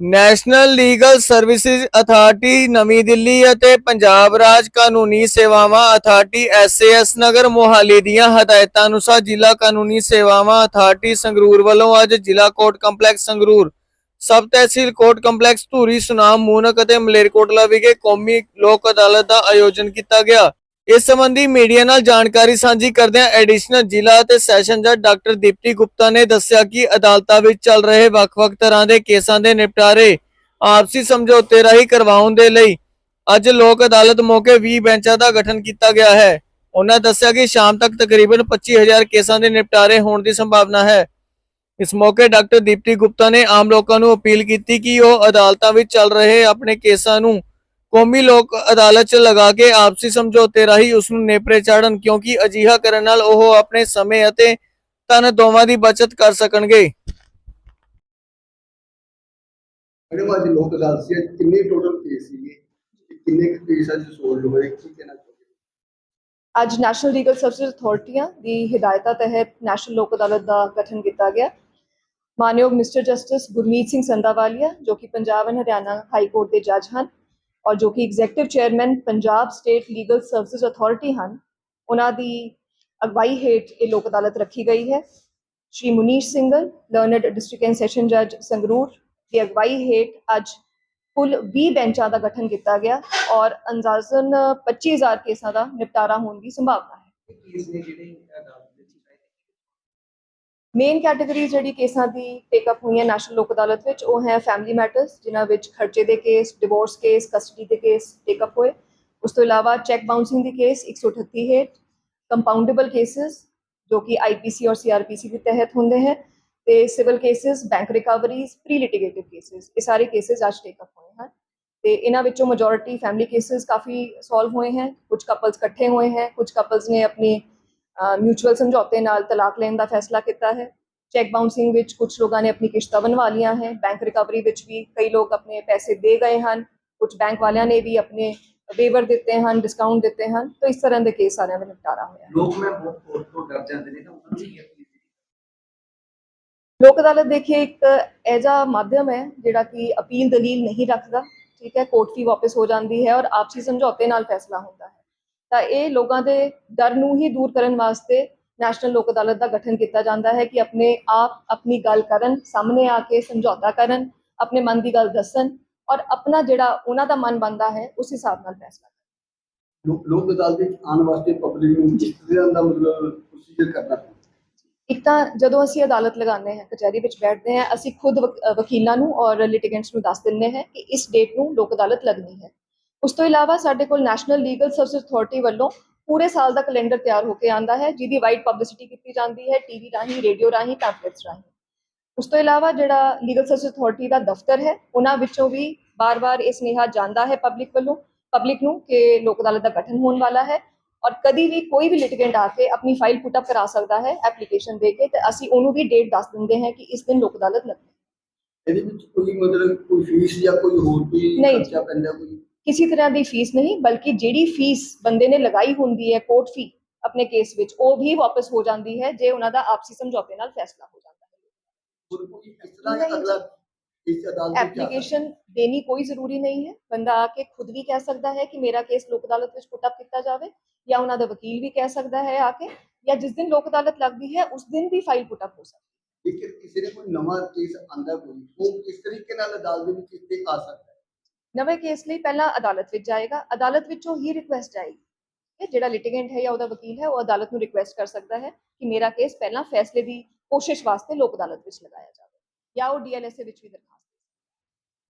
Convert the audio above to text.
National legal services authority, ਨਵੀਂ ਦਿੱਲੀ ਅਤੇ ਪੰਜਾਬ ਰਾਜ ਕਾਨੂੰਨੀ ਸੇਵਾਵਾਂ ਅਥਾਰਟੀ ਐਸਏਐਸ ਨਗਰ ਮੋਹਾਲੀ ਦੀਆਂ ਹਦਾਇਤਾਂ ਅਨੁਸਾਰ ਜ਼ਿਲ੍ਹਾ ਕਾਨੂੰਨੀ ਸੇਵਾਵਾਂ ਅਥਾਰਟੀ ਸੰਗਰੂਰ ਵੱਲੋਂ ਅੱਜ ਜ਼ਿਲ੍ਹਾ court complex Sangrur, sub tehsil court complex Dhuri, Sunam, Moonak ਅਤੇ ਮਲੇਰਕੋਟਲਾ ਵਿਖੇ ਕੌਮੀ ਲੋਕ ਅਦਾਲਤ ਦਾ ਆਯੋਜਨ ਕੀਤਾ ਗਿਆ। ਇਸ ਸੰਬੰਧੀ ਮੀਡੀਆ ਨਾਲ ਜਾਣਕਾਰੀ ਸਾਂਝੀ ਕਰਦਿਆਂ ਐਡੀਸ਼ਨਲ ਜ਼ਿਲ੍ਹਾ ਅਤੇ ਸੈਸ਼ਨ ਜੱਜ ਡਾਕਟਰ ਦੀਪਤੀ ਗੁਪਤਾ ਨੇ ਦੱਸਿਆ ਕਿ ਅਦਾਲਤਾਂ ਵਿੱਚ ਚੱਲ ਰਹੇ ਵੱਖ-ਵੱਖ ਤਰ੍ਹਾਂ ਦੇ ਕੇਸਾਂ ਦੇ ਨਿਪਟਾਰੇ ਆਪਸੀ ਸਮਝੌਤੇ ਰਾਹੀਂ ਕਰਵਾਉਣ ਦੇ ਲਈ ਅੱਜ ਲੋਕ ਅਦਾਲਤ ਮੌਕੇ 20 ਬੈਂਚਾਂ ਦਾ ਗਠਨ ਕੀਤਾ ਗਿਆ ਹੈ। ਉਹਨਾਂ ਦੱਸਿਆ ਕਿ ਸ਼ਾਮ ਤੱਕ ਤਕਰੀਬਨ 25000 ਕੇਸਾਂ ਦੇ ਨਿਪਟਾਰੇ ਹੋਣ ਦੀ ਸੰਭਾਵਨਾ ਹੈ। ਇਸ ਮੌਕੇ ਡਾਕਟਰ ਦੀਪਤੀ ਗੁਪਤਾ ਨੇ ਆਮ ਲੋਕਾਂ ਨੂੰ ਅਪੀਲ ਕੀਤੀ ਕਿ ਉਹ ਅਦਾਲਤਾਂ ਵਿੱਚ ਚੱਲ ਰਹੇ ਆਪਣੇ ਕੇਸਾਂ ਨੂੰ ਕੌਮੀ ਲੋਕ ਅਦਾਲਤ 'ਚ ਲਗਾ ਕੇ ਆਪਸੀ ਸਮਝੌਤੇ ਰਾਹੀਂ ਉਸ ਨੂੰ ਨੇਪਰੇ ਚਾੜਨ ਕਿਉਂਕਿ ਅਜਿਹਾ ਕਰਨ ਨਾਲ ਉਹ ਆਪਣੇ ਸਮੇਂ ਅਤੇ ਧਨ ਦੋਵਾਂ ਦੀ ਬਚਤ ਕਰ ਸਕਣਗੇ। ਮੈਡਮ ਅੱਜ ਲੋਕ ਅਦਾਲਤ ਸੀ ਅੱਜ ਕਿੰਨੇ ਟੋਟਲ ਕੇਸ ਸੀਗੇ ਤੇ ਕਿੰਨੇ ਕੇਸ ਅੱਜ ਸੋਲਵ ਹੋਏ ਕੀ ਕਹਿਣਾ ਚਾਹੁੰਦੇ ਅੱਜ ਨੈਸ਼ਨਲ ਲੀਗਲ ਸਰਵਿਸਿਜ਼ ਅਥਾਰਟੀਆਂ ਦੀ ਹਦਾਇਤਾਂ ਤਹਿਤ ਨੈਸ਼ਨਲ ਲੋਕ ਅਦਾਲਤ ਦਾ ਗਠਨ ਕੀਤਾ ਗਿਆ। ਮਾਨਯੋਗ ਮਿਸਟਰ ਜਸਟਿਸ ਗੁਰਮੀਤ ਸਿੰਘ ਸੰਧਾਵਾਲੀਆ ਜੋ ਕਿ Punjab and Haryana high court ਦੇ ਜੱਜ ਹਨ ਔਰ ਜੋ ਕਿ executive chairman Punjab state legal services authority ਹਨ, ਉਹਨਾਂ ਦੀ ਅਗਵਾਈ ਹੇਠ ਇਹ ਲੋਕ ਅਦਾਲਤ ਰੱਖੀ ਗਈ ਹੈ। Shri Munish Singhal learned district and session ਜੱਜ ਸੰਗਰੂਰ, ਦੀ ਅਗਵਾਈ ਹੇਠ ਅੱਜ ਕੁੱਲ 20 ਬੈਂਚਾਂ ਦਾ ਗਠਨ ਕੀਤਾ ਗਿਆ ਔਰ ਅੰਦਾਜ਼ਨ 25000 ਕੇਸਾਂ ਦਾ ਨਿਪਟਾਰਾ ਹੋਣ ਦੀ ਸੰਭਾਵਨਾ ਹੈ। ਕੇਸ ਨੇ ਜਿਹੜੇ ਅਦਾਲਤ ਮੇਨ ਕੈਟਾਗਰੀ ਜਿਹੜੀ ਕੇਸਾਂ ਦੀ ਟੇਕ ਅਪ ਹੋਈਆਂ ਨੈਸ਼ਨਲ ਲੋਕ ਅਦਾਲਤ ਵਿੱਚ, ਉਹ ਹੈ ਫੈਮਿਲੀ ਮੈਟਰਸ ਜਿਨ੍ਹਾਂ ਵਿੱਚ ਖਰਚੇ ਦੇ ਕੇਸ ਡਿਵੋਰਸ ਕੇਸ ਕਸਟਡੀ ਦੇ ਕੇਸ ਟੇਕ ਅਪ ਹੋਏ। ਉਸ ਤੋਂ ਇਲਾਵਾ ਚੈੱਕ ਬਾਉਂਸਿੰਗ ਦੀ ਕੇਸ 138 ਹੇਠ ਕੰਪਾਊਂਡੇਬਲ ਕੇਸਸ ਜੋ ਕਿ ਆਈਪੀਸੀ ਔਰ ਸੀਆਰਪੀਸੀ ਦੇ ਤਹਿਤ ਹੁੰਦੇ ਹੈ, ਤੇ civil cases bank recoveries pre litigative cases ਇਹ ਸਾਰੇ ਕੇਸਸ ਅੱਜ ਟੇਕ ਅਪ ਹੋਏ ਹਨ। ਤੇ ਇਹਨਾਂ ਵਿੱਚੋਂ ਮੈਜੋਰਿਟੀ ਫੈਮਿਲੀ ਕੇਸਸ ਕਾਫੀ ਸੋਲਵ ਹੋਏ ਹਨ ਕੁਝ ਕਪਲਸ ਇਕੱਠੇ ਹੋਏ ਹਨ ਕੁਝ ਕਪਲਸ ਨੇ ਆਪਣੀ ਮਿਊਚੁਅਲ ਸਮਝੌਤੇ ਨਾਲ ਤਲਾਕ ਲੈਣ ਦਾ ਫੈਸਲਾ ਕੀਤਾ ਹੈ। ਚੈੱਕ ਬਾਉਂਸਿੰਗ ਵਿੱਚ ਕੁਝ ਲੋਕਾਂ ਨੇ ਆਪਣੀ ਕਿਸ਼ਤਾਂ ਬਣਵਾ ਲਈਆਂ ਹੈ। ਬੈਂਕ ਰਿਕਵਰੀ ਵਿੱਚ ਵੀ ਕਈ ਲੋਕ ਆਪਣੇ ਪੈਸੇ ਦੇ ਗਏ ਹਨ। ਕੁਝ ਬੈਂਕ ਵਾਲਿਆਂ ਨੇ ਵੀ ਆਪਣੇ ਵੇਵਰ ਦਿੱਤੇ ਹਨ ਡਿਸਕਾਊਂਟ ਦਿੱਤੇ ਹਨ। ਤਾਂ ਇਸ ਤਰ੍ਹਾਂ ਦੇ ਕੇਸ ਸਾਰਿਆਂ ਦਾ ਨਿਪਟਾਰਾ ਹੋਇਆ। ਲੋਕ ਮੈਂ ਬਹੁਤ ਤੋਂ ਡਰ ਜਾਂਦੇ ਨੇ ਤਾਂ ਉਹਨਾਂ ਨੂੰ ਲੋਕ ਅਦਾਲਤ ਦੇਖਿਏ ਇੱਕ ਐਜਾ ਮਾਧਿਅਮ ਹੈ ਜਿਹੜਾ ਕਿ ਅਪੀਲ ਦਲੀਲ ਨਹੀਂ ਰੱਖਦਾ। ਠੀਕ ਹੈ ਕੋਰਟ ਫੀ ਵਾਪਸ ਹੋ ਜਾਂਦੀ ਹੈ ਔਰ ਆਪਸੀ ਸਮਝੌਤੇ ਨਾਲ ਫੈਸਲਾ ਹੁੰਦਾ ਹੈ। ਤਾਂ ਇਹ ਲੋਕਾਂ ਦੇ ਡਰ ਨੂੰ ਹੀ ਦੂਰ ਕਰਨ ਵਾਸਤੇ ਨੈਸ਼ਨਲ ਲੋਕ ਅਦਾਲਤ ਦਾ ਗਠਨ ਕੀਤਾ ਜਾਂਦਾ ਹੈ ਕਿ ਆਪਣੇ ਆਪ ਆਪਣੀ ਗੱਲ ਕਰਨ ਸਾਹਮਣੇ ਆ ਕੇ ਸਮਝੌਤਾ ਕਰਨ ਆਪਣੇ ਮਨ ਦੀ ਗੱਲ ਦੱਸਣ ਔਰ ਆਪਣਾ ਜਿਹੜਾ ਉਹਨਾਂ ਦਾ ਮਨ ਬੰਦਾ ਹੈ ਉਸ ਹਿਸਾਬ ਨਾਲ ਫੈਸਲਾ ਕਰਨ। ਲੋਕ ਅਦਾਲਤ ਵਿੱਚ ਆਉਣ ਵਾਸਤੇ ਪਬਲਿਕ ਨੂੰ ਜਿਸ ਤਰ੍ਹਾਂ ਦਾ ਮਤਲਬ ਪ੍ਰੋਸੀਜਰ ਕਰਨਾ ਇੱਕ ਤਾਂ ਜਦੋਂ ਅਸੀਂ ਅਦਾਲਤ ਲਗਾਉਂਦੇ ਹਾਂ ਕਚਹਿਰੀ ਵਿੱਚ ਬੈਠਦੇ ਹਾਂ ਅਸੀਂ ਖੁਦ ਵਕੀਲਾਂ ਨੂੰ ਔਰ ਲਿਟੀਗੈਂਟਸ ਨੂੰ ਦੱਸ ਦਿੰਦੇ ਹਾਂ ਕਿ ਇਸ ਡੇਟ ਨੂੰ ਲੋਕ ਅਦਾਲਤ ਲੱਗਣੀ ਹੈ। ਉਸ ਤੋਂ ਇਲਾਵਾ ਸਾਡੇ ਕੋਲ ਨੈਸ਼ਨਲ ਲੀਗਲ ਸਰਵਿਸ ਅਥਾਰਟੀ ਵੱਲੋਂ ਪੂਰੇ ਸਾਲ ਦਾ ਕੈਲੰਡਰ ਤਿਆਰ ਹੋ ਕੇ ਆਂਦਾ ਹੈ ਜਿਹਦੀ ਵਾਈਡ ਪਬਲਿਸਿਟੀ ਕੀਤੀ ਜਾਂਦੀ ਹੈ ਟੀਵੀ ਰਾਹੀਂ ਰੇਡੀਓ ਰਾਹੀਂ ਪੈਂਫਲੇਟਸ ਰਾਹੀਂ ਉਸ ਤੋਂ ਇਲਾਵਾ ਜਿਹੜਾ ਲੀਗਲ ਸਰਵਿਸ ਅਥਾਰਟੀ ਦਾ ਦਫ਼ਤਰ ਹੈ ਉਹਨਾਂ ਵਿੱਚੋਂ ਵੀ ਬਾਰ-ਬਾਰ ਇਹ ਸੁਨੇਹਾ ਜਾਂਦਾ ਹੈ ਪਬਲਿਕ ਵੱਲੋਂ ਪਬਲਿਕ ਨੂੰ ਕਿ ਲੋਕ ਅਦਾਲਤ ਦਾ ਗਠਨ ਹੋਣ ਵਾਲਾ ਹੈ ਔਰ ਕਦੀ ਵੀ ਕੋਈ ਵੀ ਲਿਟੀਗੈਂਟ ਆ ਕੇ ਆਪਣੀ ਫਾਈਲ ਪੁੱਟ ਅਪ ਕਰਾ ਸਕਦਾ ਹੈ ਐਪਲੀਕੇਸ਼ਨ ਦੇ ਕੇ ਤੇ ਅਸੀਂ ਉਹਨੂੰ ਵੀ ਡੇਟ ਦੱਸ ਦਿੰਦੇ ਹਾਂ ਕਿ ਇਸ ਦਿਨ ਲੋਕ ਅਦਾਲਤ ਲੱਗਣੀ ਹੈ। ਇਹਦੇ ਵਿੱਚ ਕੋਈ ਮਤਲਬ ਕੋਈ ਫੀਸ ਜਾਂ ਕੋਈ ਹੋਰ ਕੋਈ। ਖਰਚਾ ਪੈਂਦਾ ਕੋਈ ਕਿਸੇ ਤਰ੍ਹਾਂ ਦੀ ਫੀਸ ਨਹੀਂ ਬਲਕਿ ਜਿਹੜੀ ਫੀਸ ਬੰਦੇ ਨੇ ਲਗਾਈ ਹੁੰਦੀ ਹੈ ਕੋਰਟ ਫੀ ਆਪਣੇ ਕੇਸ ਵਿੱਚ ਉਹ ਵੀ ਵਾਪਸ ਹੋ ਜਾਂਦੀ ਹੈ ਜੇ ਉਹਨਾਂ ਦਾ ਆਪਸੀ ਸਮਝੌਤੇ ਨਾਲ ਫੈਸਲਾ ਹੋ ਜਾਂਦਾ ਹੈ? ਐਪਲੀਕੇਸ਼ਨ ਦੇਣੀ ਕੋਈ ਜ਼ਰੂਰੀ ਨਹੀਂ ਹੈ। ਬੰਦਾ ਆ ਕੇ ਖੁਦ ਵੀ ਕਹਿ ਸਕਦਾ ਹੈ ਕਿ ਮੇਰਾ ਕੇਸ ਲੋਕ ਅਦਾਲਤ ਵਿੱਚ ਪੁੱਟ ਅਪ ਕੀਤਾ ਜਾਵੇ ਜਾਂ ਉਹਨਾਂ ਦਾ ਵਕੀਲ ਵੀ ਕਹਿ ਸਕਦਾ ਹੈ ਆ ਕੇ ਜਾਂ ਜਿਸ ਦਿਨ ਲੋਕ ਅਦਾਲਤ ਲੱਗਦੀ ਹੈ ਉਸ ਦਿਨ ਵੀ ਫਾਈਲ ਪੁੱਟ ਅਪ ਹੋ ਸਕਦੀ ਹੈ। ਕਿਸੇ ਨੇ ਕੋਈ ਨਵਾਂ ਕੇਸ ਆਂਦਾ ਕੋਈ ਉਹ ਕਿਸ ਤਰੀਕੇ ਨਾਲ ਅਦਾਲਤ ਦੇ ਵਿੱਚ ਇੱਥੇ ਆ ਸਕਦਾ ਹੈ। ਨਵੇਂ ਕੇਸ ਲਈ ਪਹਿਲਾਂ ਅਦਾਲਤ ਵਿੱਚ ਜਾਏਗਾ, ਅਦਾਲਤ ਵਿੱਚੋਂ ਹੀ ਰਿਕੁਐਸਟ ਆਏਗੀ। ਕਿ ਜਿਹੜਾ ਲਿਟੀਗੈਂਟ ਹੈ ਜਾਂ ਉਹਦਾ ਵਕੀਲ ਹੈ, ਉਹ ਅਦਾਲਤ ਨੂੰ ਰਿਕੁਐਸਟ ਕਰ ਸਕਦਾ ਹੈ ਕਿ ਮੇਰਾ ਕੇਸ ਪਹਿਲਾਂ ਫੈਸਲੇ ਦੀ ਕੋਸ਼ਿਸ਼ ਵਾਸਤੇ ਲੋਕ ਅਦਾਲਤ ਵਿੱਚ ਲਗਾਇਆ ਜਾਵੇ ਜਾਂ ਉਹ ਡੀਐਲਐਸਏ ਵਿੱਚ ਵੀ ਦਰਖਾਸਤ